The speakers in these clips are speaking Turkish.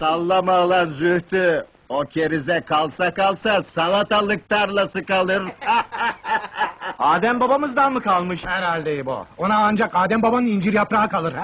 Sallama lan Zühtü. O kerize kalsa kalsa salatalık tarlası kalır. Adem babamızdan mı kalmış? Herhalde bu. Ona ancak Adem babanın incir yaprağı kalır.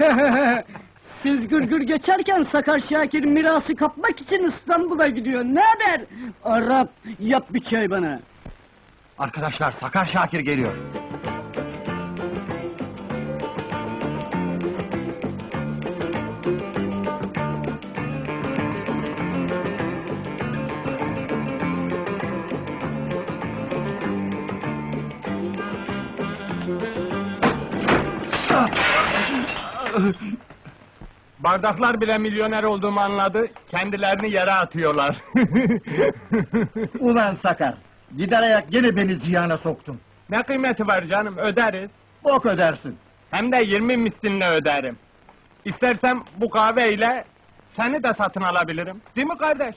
Siz gırgır geçerken Sakar Şakir mirası kapmak için İstanbul'a gidiyor. Ne haber? Arap, yap bir çay bana. Arkadaşlar Sakar Şakir geliyor. Bardaklar bile milyoner olduğumu anladı, kendilerini yere atıyorlar. Ulan Sakar, gider ayak gene beni ziyana soktun. ne kıymeti var canım, öderiz. Bok ödersin. Hem de 20 mislinle öderim. İstersem bu kahveyle seni de satın alabilirim. Değil mi kardeş?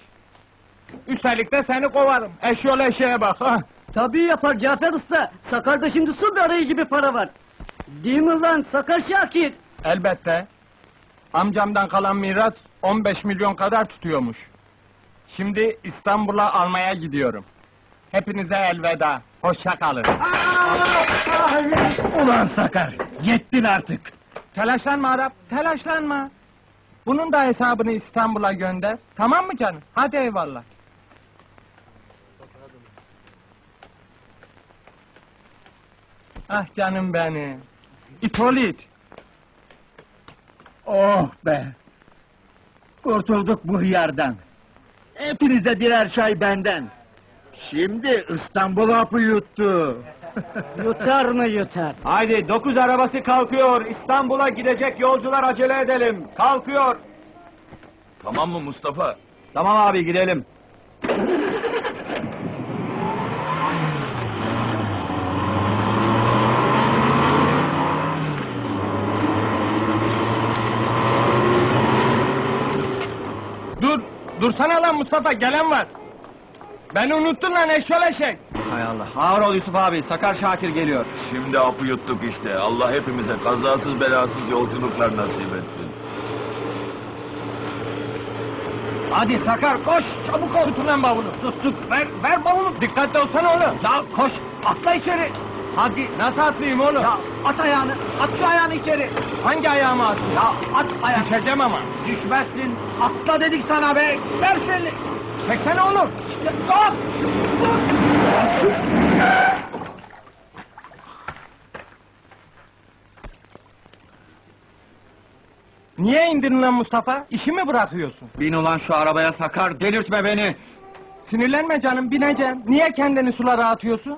Üstelik de seni kovarım. Eşyol eşeğe bak ha. Tabii yapar Cafer Usta. Sakar'da şimdi su böreği gibi para var. Değil mi lan Sakar Şakir? Elbette. Amcamdan kalan miras 15 milyon kadar tutuyormuş. Şimdi İstanbul'a almaya gidiyorum. Hepinize elveda. Hoşça kalın. Ulan Sakar, yettin artık. Telaşlanma Arap, telaşlanma. Bunun da hesabını İstanbul'a gönder. Tamam mı canım? Hadi eyvallah. Ah canım benim. İtolit. Oh be! Kurtulduk bu hıyardan. Hepinize birer çay benden. Şimdi İstanbul hapı yuttu. Yutar mı yutar? Haydi dokuz arabası kalkıyor. İstanbul'a gidecek yolcular acele edelim. Kalkıyor. Tamam mı Mustafa? Tamam abi gidelim. Dursana lan Mustafa, gelen var. Beni unuttun lan eşyol eşek. Hay Allah. Ağır ol Yusuf abi. Sakar Şakir geliyor. Şimdi apı yuttuk işte. Allah hepimize kazasız belasız yolculuklar nasip etsin. Hadi Sakar koş çabuk ol. Tutun lan bavulu. Tuttuk. Ver ver bavulu. Dikkatli olsana oğlum. Ya koş atla içeri. Hadi. Nasıl atlayayım oğlum? Ya at ayağını. At şu ayağını içeri. Hangi ayağımı atayım? Ya at ayağını. Düşeceğim ama. Düşmezsin. Atla dedik sana be. Ver şu elini. Çeksene oğlum. Dur. Niye indirin lan Mustafa? İşi mi bırakıyorsun? Bin ulan şu arabaya Sakar. Delirtme beni. Sinirlenme canım, bineceğim. Niye kendini sulara atıyorsun?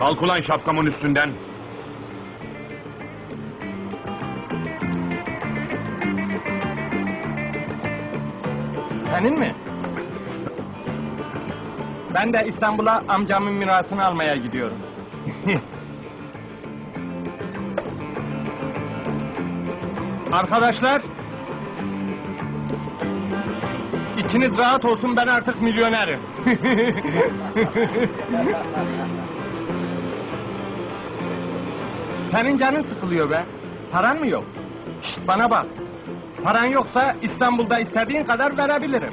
Kalk ulan şapkamın üstünden. Senin mi? Ben de İstanbul'a amcamın mirasını almaya gidiyorum. Arkadaşlar... içiniz rahat olsun ben artık milyonerim. Senin canın sıkılıyor be. Paran mı yok? Şşt bana bak. Paran yoksa İstanbul'da istediğin kadar verebilirim.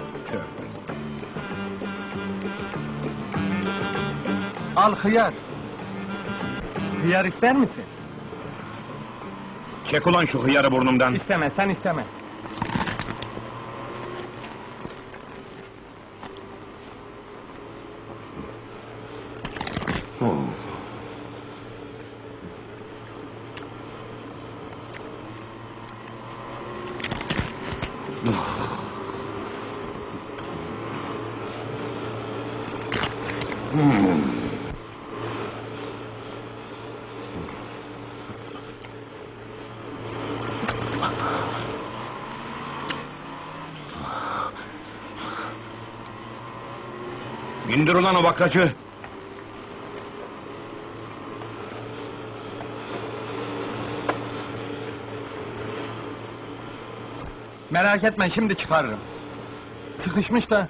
Al hıyar. Hıyar ister misin? Çek ulan şu hıyarı burnumdan. İsteme, sen isteme. İndir ulan o bakracı. Merak etme şimdi çıkarırım. Sıkışmış da.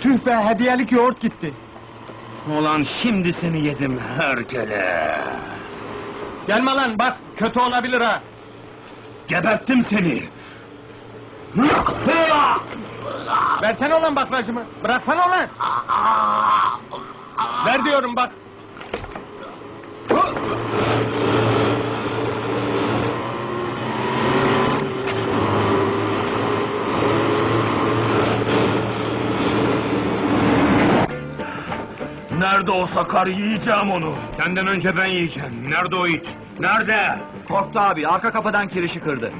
Tüh be hediyelik yoğurt gitti. Ulan şimdi seni yedim herkele. Gelme lan bak kötü olabilir ha. Geberttim seni. Versene olan bakracımı. Bıraksana olan. Ver diyorum bak. Nerede o Sakar yiyeceğim onu. Senden önce ben yiyeceğim. Nerede o it? Nerede? Korktu abi, arka kapıdan kirişi kırdı.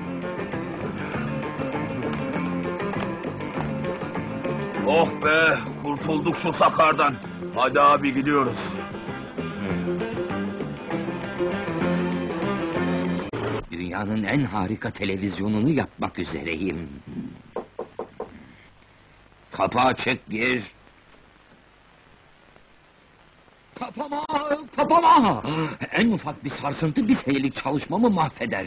Oh be kurtulduk şu Sakar'dan. Hadi abi gidiyoruz. Dünyanın en harika televizyonunu yapmak üzereyim. Kapı açık gir. Kapama, kapama! En ufak bir sarsıntı bir senelik çalışmamı mahveder.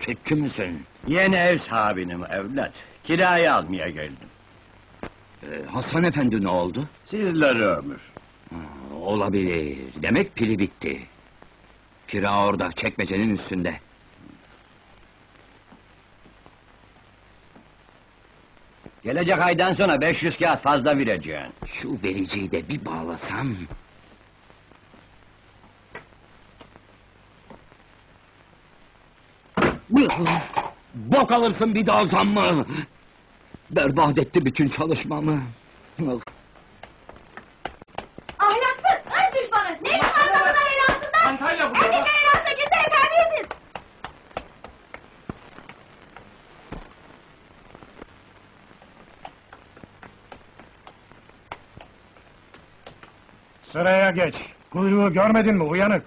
Sütçü müsün? Yeni ev sahibinim evlat. Kirayı almaya geldim. Ee, Hasan efendi ne oldu? Sizleri ömür. Olabilir. Demek pili bitti. Kira orada, çekmecenin üstünde. Gelecek aydan sonra 500 kağıt fazla vereceğim. Şu vericiyi de bir bağlasam... Bok alırsın bir daha zammı! Berbat etti bütün çalışmamı. Sıraya geç. Kuyruğu görmedin mi uyanık?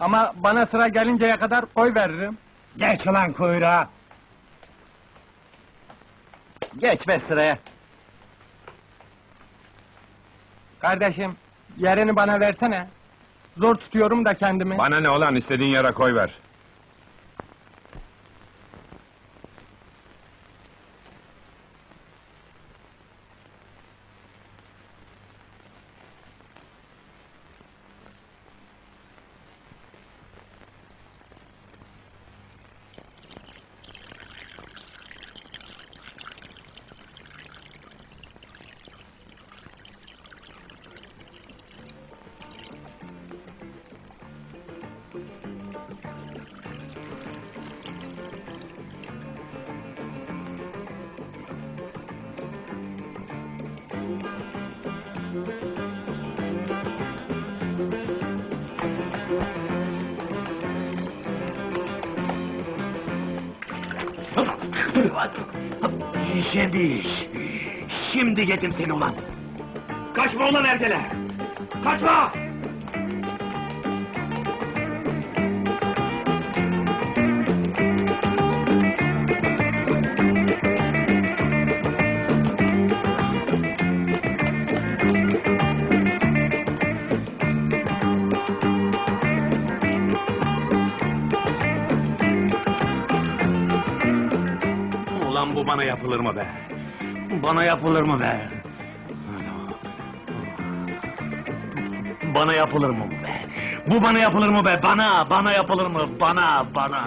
Ama bana sıra gelinceye kadar koy veririm. Geç lan kuyruğa. Geç be sıraya. Kardeşim yerini bana versene. Zor tutuyorum da kendimi. Bana ne olan istediğin yere koy ver. İşemiş. Şimdi yedim seni ulan. Kaçma ulan ergele. Kaçma. Bu bana yapılır mı be? Bana yapılır mı be? Bana yapılır mı be? Bu bana yapılır mı be? Bana, bana yapılır mı? Bana, bana.